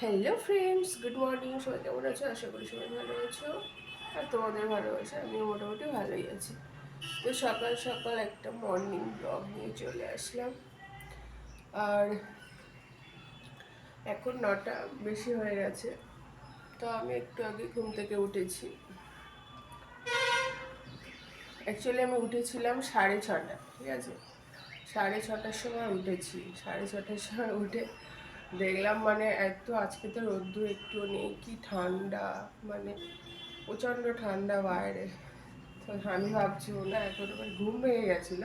Hello friends good morning সবাই কেমন আছো? আশা করি সবাই ভালো আছো। আর তোমাদের ভালোবাসা আমিও মোটামুটি ভালোই আছি। তো সকাল সকাল একটা মর্নিং ব্লগ নিয়ে চলে আসলাম। আর এখন নটা, বেশি হয়ে গেছে। তো আমি একটু আগে ঘুম থেকে উঠেছি। অ্যাকচুয়ালি আমি উঠেছিলাম সাড়ে ছটা, ঠিক আছে? সাড়ে ছটার সময় উঠেছি। সাড়ে ছটার সময় উঠে দেখলাম মানে এত আজকে তো রোদ্দুর একটু নেই, কি ঠান্ডা মানে প্রচণ্ড ঠান্ডা বাইরে। তো আমি ভাবছি না, এখন আমার ঘুম ভেঙে গেছিল।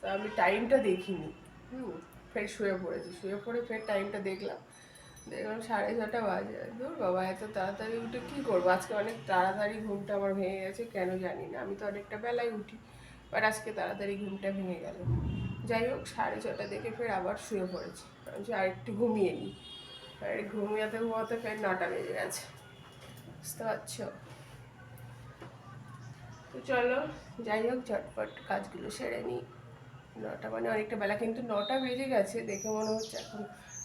তো আমি টাইমটা দেখিনি। হুম, ফের শুয়ে পড়েছি। শুয়ে পড়ে ফের টাইমটা দেখলাম। দেখলাম সাড়ে ছটা বাজে। দূর বাবা, এত তাড়াতাড়ি উঠে কী করব? আজকে অনেক তাড়াতাড়ি ঘুমটা আমার ভেঙে গেছে, কেন জানি না। আমি তো অনেকটা বেলায় উঠি, বাট আজকে তাড়াতাড়ি ঘুমটা ভেঙে গেল। যাই হোক, সাড়ে ছটা দেখে ফের আবার শুয়ে পড়েছি। ভাবছি আর একটু ঘুমিয়ে নিই। আর ঘুমিয়াতে ঘুমাতে ফের নটা বেজে গেছে। বুঝতে পারছ? তো চলো, যাই হোক, ঝটপট কাজগুলো সেরে নিই। নটা মানে অনেকটা বেলা, কিন্তু নটা বেজে গেছে দেখে মনে হচ্ছে এখন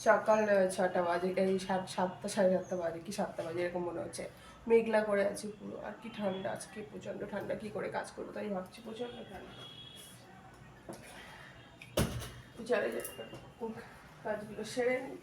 সকাল ছটা বাজে, এই সাত, সাতটা, সাড়ে সাতটা বাজে কি সাতটা বাজে এরকম মনে হচ্ছে। মেঘলা করে আছে পুরো। আর কি ঠান্ডা, আজকে প্রচণ্ড ঠান্ডা, কি করে কাজ করব তাই ভাবছি প্রচণ্ড ঠান্ডা। যেতে কাজগুলো সেরে নিই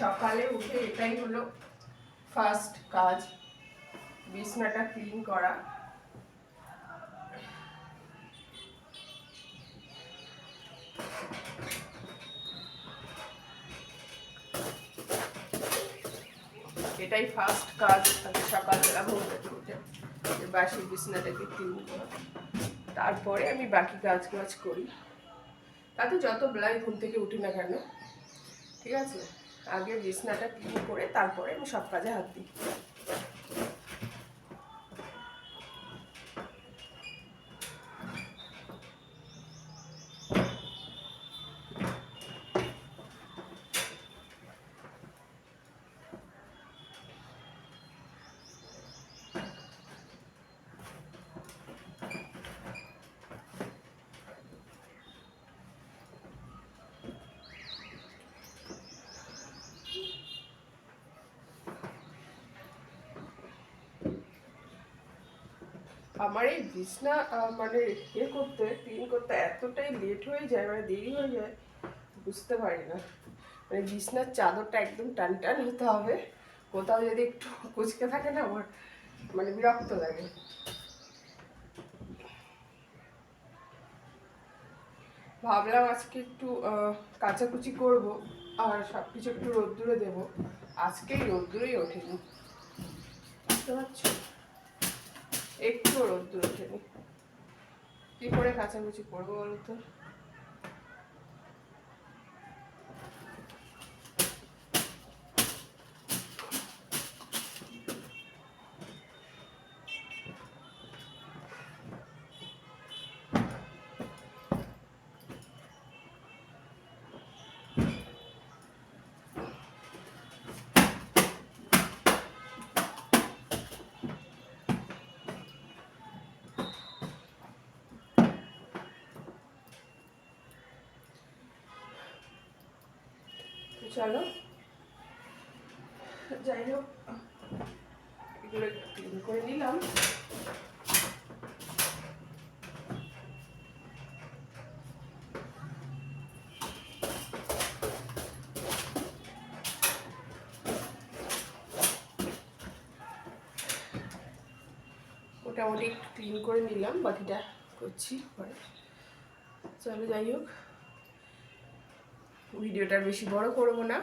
সকালে উঠে এটাই হলো ফার্স্ট কাজ। বিছনাটা ক্লিন করা। এটাই ফার্স্ট কাজ আমি সকালবেলা ঘুম থেকে উঠে বাসি বিছনাটাকে ক্লিন করা। তারপরে আমি বাকি কাজ কাজ করি। তাতে যত বেলায় ঘুম থেকে উঠি না কেন, ঠিক আছে? আগে বিছনাটা ক্লিন করে তারপরে আমি সব কাজে হাত দিই। আমার এই বিছনা মানে ইয়ে করতে ক্লিন করতে এতটাই লেট হয়ে যায় মানে দেরি হয়ে যায়, বুঝতে পারি না। মানে বিছনার চাদরটা একদম টান টান হতে হবে, কোথাও যদি একটু কুচকে থাকে না, আমার মানে বিরক্ত লাগে। ভাবলাম আজকে একটু কাচাকুচি করব, আর সব কিছু একটু রোদ্দুরে দেবো। আজকেই রোদ্দুরেই ওঠেনি। বুঝতে পারছ? একটু রোদ্দুর ওঠেনি কি করে কাছাকুচি করব বলো চলো। যাই হোক, এগুলো ক্লিন করে নিলাম। মোটামুটি একটু ক্লিন করে নিলাম বাকিটা করছি। পরে চলো, যাই হোক। ভিডিওটা বেশি বড় করব না।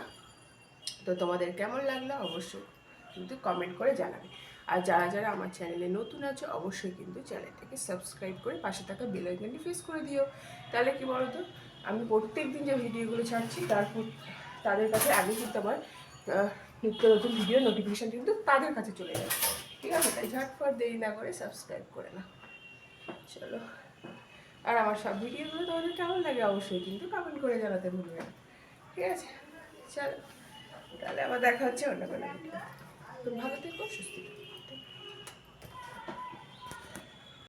তো তোমাদের কেমন লাগল অবশ্যই কিন্তু কমেন্ট করে জানাবে। আর যারা যারা আমার চ্যানেলে নতুন আছে, অবশ্যই কিন্তু চ্যানেলটাকে সাবস্ক্রাইব করে পাশে থাকা বেল আইকনটি প্রেস করে দিও। তাহলে কি বলতো? আমি প্রত্যেক দিন যে ভিডিওগুলো ছাড়ছি তারপর তাদের কাছে আগে কিন্তু আমার নিত্য নতুন ভিডিও নোটিফিকেশান কিন্তু তাদের কাছে চলে যাবে। ঠিক আছে? তাই ঝটপট দেরি না করে সাবস্ক্রাইব করে না চলো। আর আমার সব ভিডিওগুলো তোমাদের কেমন লাগে অবশ্যই কিন্তু কমেন্ট করে জানাতে ভুলবে না। ঠিক আছে? চলো, তাহলে আবার দেখা হচ্ছে অন্য কোনো তুমি ভালো থেকো, সুস্থ থেকো।